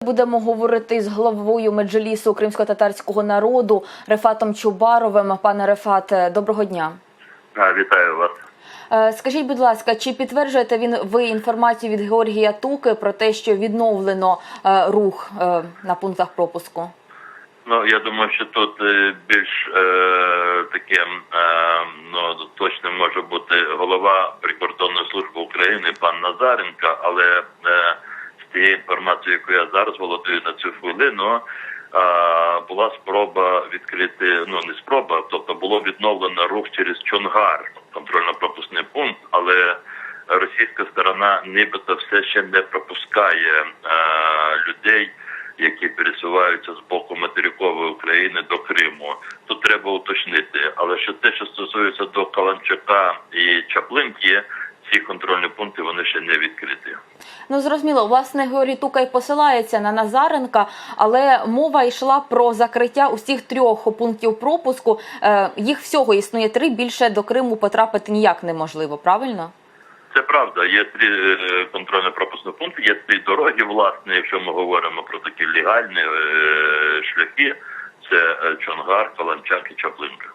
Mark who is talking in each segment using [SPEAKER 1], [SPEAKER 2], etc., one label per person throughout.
[SPEAKER 1] Будемо говорити з головою меджлісу кримсько-татарського народу Рефатом Чубаровим. Пане Рефат, доброго дня.
[SPEAKER 2] Вітаю вас.
[SPEAKER 1] Е, Скажіть, будь ласка, чи підтверджуєте він ви інформацію від Георгія Туки про те, що відновлено е, рух е, на пунктах пропуску?
[SPEAKER 2] Ну я думаю, що тут більш е, таким е, ну точним може бути голова прикордонної служби України пан Назаренко, але е, з тієї інформації, яку я зараз володію на цю хвилину. е, Була спроба відкрити, ну не спроба, тобто було відновлено рух через Чонгар, контрольно-пропускний пункт, але російська сторона нібито все ще не пропускає е, людей, які пересуваються з боку материкової України до Криму. Тут треба уточнити. Але що те, що стосується до Каланчака і Чаплинки, ці контрольні пункти вони ще не відкриті.
[SPEAKER 1] Ну зрозуміло, власне, Георгій Тука й посилається на Назаренка, але мова йшла про закриття усіх трьох пунктів пропуску. Е, Їх всього існує три. Більше до Криму потрапити ніяк неможливо, правильно?
[SPEAKER 2] Це правда. Є три е, контрольно-пропускні пункти, є три дороги. Власне, якщо ми говоримо про такі легальні е, шляхи, це е, Чонгар, Каланчак і Чаплинка.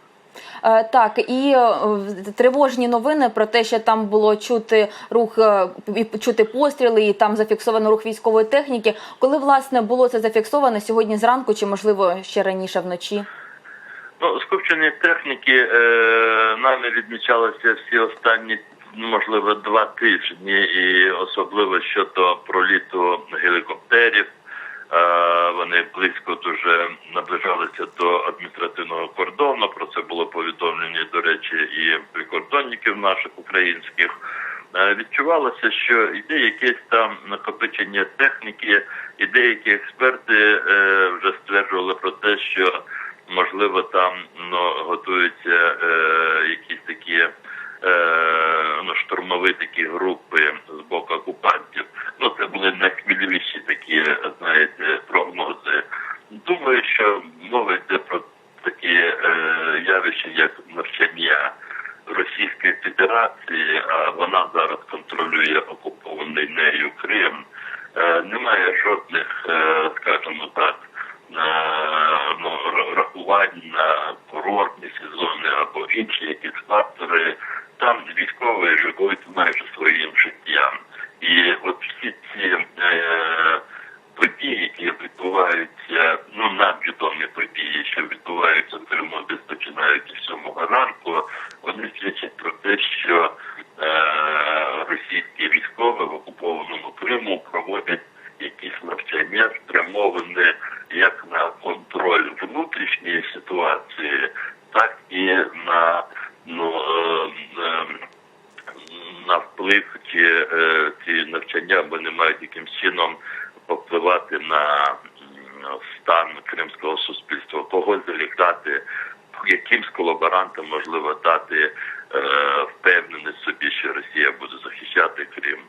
[SPEAKER 1] Е, Так, і е, тривожні новини про те, що там було чути рух е, і чути постріли, і там зафіксовано рух військової техніки. Коли власне було це зафіксовано сьогодні зранку, чи можливо ще раніше вночі?
[SPEAKER 2] Ну, скупчення техніки е, нами відмічалося всі останні, ну, можливо, два тижні, і особливо щодо проліту гелікоптерів. Е, вони близько дуже наближалися до адміністративного кордону. Про це було повідомлення, до речі, і прикордонників наших українських. Е, Відчувалося, що йде якесь там накопичення техніки, і деякі експерти е, вже стверджували про те, що можливо там ну, готуються е, якісь такі е, ну, штурмові такі групи з боку окупантів. Ну це були найхмільовіші такі, знаєте, прогнози. Думаю, що мова йде про такі е, явища, як навчання Російської Федерації, а вона зараз контролює окупований нею Крим. Е, немає жодних, е, скажімо так, е, ну, р- на курортні сезони або інші якісь фактори. Там військові живуть майже своїм життям. І от всі ці е, події, які відбуваються, ну нам відомі події, що відбуваються в Криму, десь починаючи 7 ранку, вони свідчать про те, що е, російські військові в окупованому Криму проводять якісь навчання спрямовані як на контроль внутрішньої ситуації, так і на ну е, е, на вплив чи е, ці навчання вони мають якимсь чином повпливати на стан кримського суспільства, когось залікати, якимсь колаборантам можливо дати е, впевненість собі, що Росія буде захищати Крим.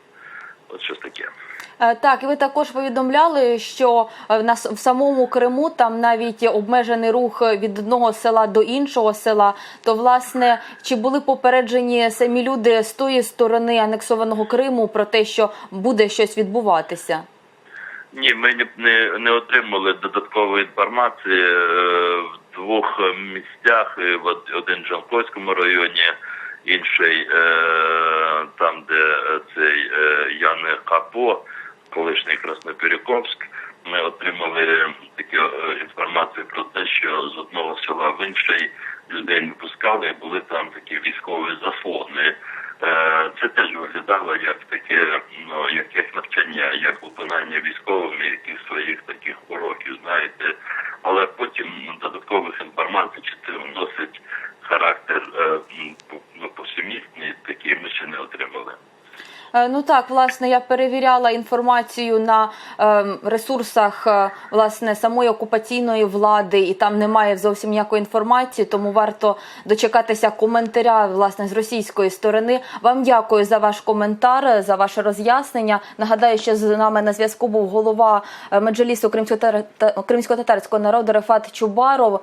[SPEAKER 2] От щось таке.
[SPEAKER 1] Е, Так, і ви також повідомляли, що е, в нас в самому Криму там навіть обмежений рух від одного села до іншого села. То власне чи були попереджені самі люди з тої сторони анексованого Криму про те, що буде щось відбуватися?
[SPEAKER 2] Ні, ми не, не, отримали додаткової інформації е, в двох е, місцях. е, в один в Жанкойському районі, інший е, там, де е, цей Яне Капо, колишній Краснопіряковськ. Ми отримали таку е, інформацію про те, що з одного села в інший людей не пускали, були там такі військові заслони. Е, Це теж виглядало як таке, ну як навчання, як виконання військовими яких своїх таких уроків, знаєте. Але потім ну, додаткових інформацій, чи це вносить характер е, м, по- ну, повсемісний, такі ми ще не отримали.
[SPEAKER 1] Е, Ну так, власне, я перевіряла інформацію на е, ресурсах е, власне самої окупаційної влади, і там немає зовсім ніякої інформації, тому варто дочекатися коментаря власне з російської сторони. Вам дякую за ваш коментар, за ваше роз'яснення. Нагадаю, що з нами на зв'язку був голова е, меджлісу кримсько-татарського народу Рефат Чубаров.